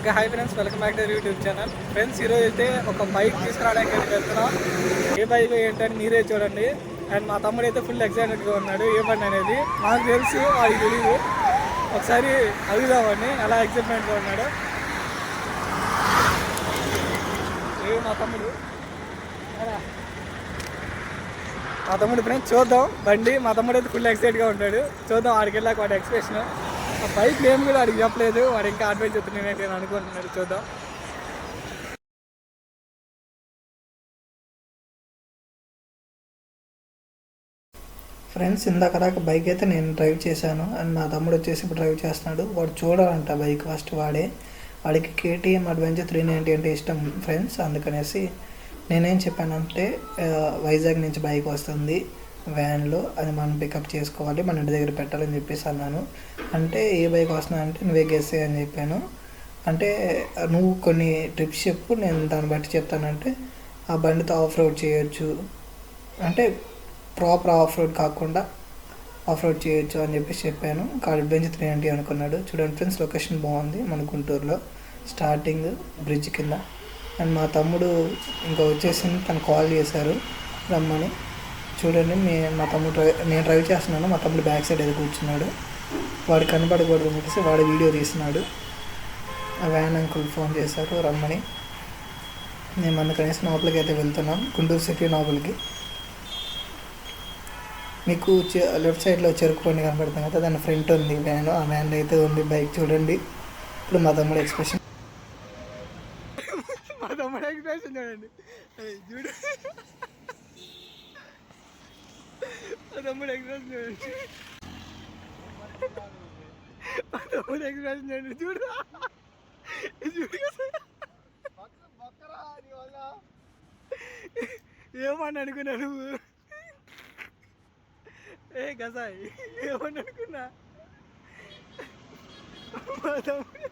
Okay hi friends welcome back to YouTube channel. Friends ఈరోజు అయితే ఒక బైక్ తీసుకురావడానికి అయితే వెళ్తున్నాం. ఏ బైక్ ఏంటని మీరే చూడండి. అండ్ మా తమ్ముడు అయితే ఫుల్ ఎక్సైటెడ్గా ఉన్నాడు ఏ బండి అనేది. నాకు తెలుసు వాడికి తెలియదు ఒకసారి అడుగుదామండి అలా ఎక్సైట్మెంట్గా ఉన్నాడు. ఏ మా తమ్ముడు. మా తమ్ముడు ఫ్రెండ్స్ చూద్దాం. బండి మా తమ్ముడు అయితే ఫుల్ ఎక్సైట్గా ఉంటాడు. చూద్దాం ఆడికి వెళ్ళాక వాడి ఎక్స్ప్రెషన్ ఆ బైక్ నేమ్ కూడా అడిగి చెప్పలేదు. వాడు ఇంకా అడ్వైజ్ చెప్తున్నానంటే నేను అనుకుంటున్నాడు చూద్దాం. ఫ్రెండ్స్ ఇందాక దాకా బైక్ అయితే నేను డ్రైవ్ చేశాను. అండ్ మా తమ్ముడు వచ్చేసి ఇప్పుడు డ్రైవ్ చేస్తున్నాడు. వాడు చూడాలంట బైక్ ఫస్ట్ వాడే. వాడికి కేటీఎం అడ్వెంచర్ త్రీ నైంటీ అంటే ఇష్టం ఫ్రెండ్స్. అందుకనేసి నేనేం చెప్పానంటే వైజాగ్ నుంచి బైక్ వస్తుంది. వ్యాన్లో అది మనం పికప్ చేసుకోవాలి మన ఇంటి దగ్గర పెట్టాలని చెప్పేసి అన్నాను. అంటే ఏ బైక్ వస్తున్నా అంటే నువ్వే గెస్ అని చెప్పాను. అంటే నువ్వు కొన్ని ట్రిప్స్ చెప్పు నేను దాన్ని బట్టి చెప్తానంటే ఆ బండితో ఆఫ్ రోడ్ చేయొచ్చు. అంటే ప్రాపర్ ఆఫ్ రోడ్ కాకుండా ఆఫ్ రోడ్ చేయొచ్చు అని చెప్పేసి చెప్పాను. కార్ బెంచ్ త్రీ అంటే అనుకున్నాడు చూడండి ఫ్రెండ్స్ లొకేషన్ బాగుంది మన గుంటూరులో. స్టార్టింగ్ బ్రిడ్జ్ కింద. అండ్ మా తమ్ముడు ఇంకా వచ్చేసి తను కాల్ చేశారు రమ్మని. చూడండి నేను మా తమ్ముడు డ్రైవ్ నేను డ్రైవ్ చేస్తున్నాను మా తమ్ముడు బ్యాక్ సైడ్ ఏదో కూర్చున్నాడు. వాడు కనబడకూడదు చెప్పేసి వాడు వీడియో తీస్తున్నాడు. ఆ వ్యాన్ అంకుల్ ఫోన్ చేశారు రమ్మని. మేము అందుకనేసి లోపలికి అయితే వెళ్తున్నాం గుంటూరు సిటీ లోపలికి. మీకు లెఫ్ట్ సైడ్లో చెరుకు పండి కనబడుతుంది కదా దాని ఫ్రంట్ ఉంది వ్యాన్ ఆ వ్యాన్ అయితే ఉంది బైక్ చూడండి. ఇప్పుడు మా తమ్ముడు ఎక్స్ప్రెషన్ మా తమ్ముడు ఎక్స్ప్రెషన్ చూడండి. చూడు మా తమ్ముడు ఎక్స్ప్రెస్ తమ్ముడు ఎక్స్ప్రెస్ చూడండి చూడు. చూడు. ఏమని అనుకున్నా నువ్వు? ఏ గసాయ్ ఏమని అనుకున్నా? తమ్ముడు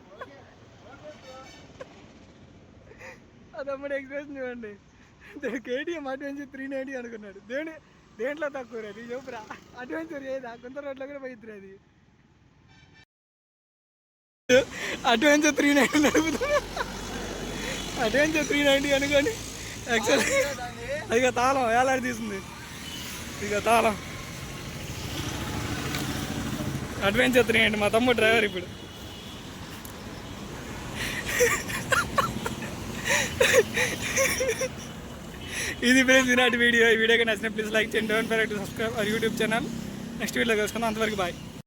ఆ తమ్ముడు చూడండి కేటీఎం అడ్వెంచర్ త్రీ నైంటీ అనుకున్నాడు. దేని దేంట్లో తక్కువ అది చెప్పురా. అడ్వెంచర్ ఏదా కొంత రోడ్లో కూడా పోయిద్ది అది. అడ్వెంచర్ త్రీ నైన్టీ నడుపుతున్నా. అడ్వెంచర్ త్రీ నైన్టీ అనుకోండి యాక్చువల్ అది తాళం వేలాడి తీసింది. ఇక తాళం. అడ్వెంచర్ త్రీ అండి మా తమ్ముడు డ్రైవర్ ఇప్పుడు. ఇది ఫ్రెండ్స్ ఈనాటి వీడియో. ఈ వీడియోకి నచ్చిన ప్లీజ్ లైక్ చేయండి. Don't for subscribe our YouTube channel next video కలుసుకుందాం. అంతవరకు బాయ్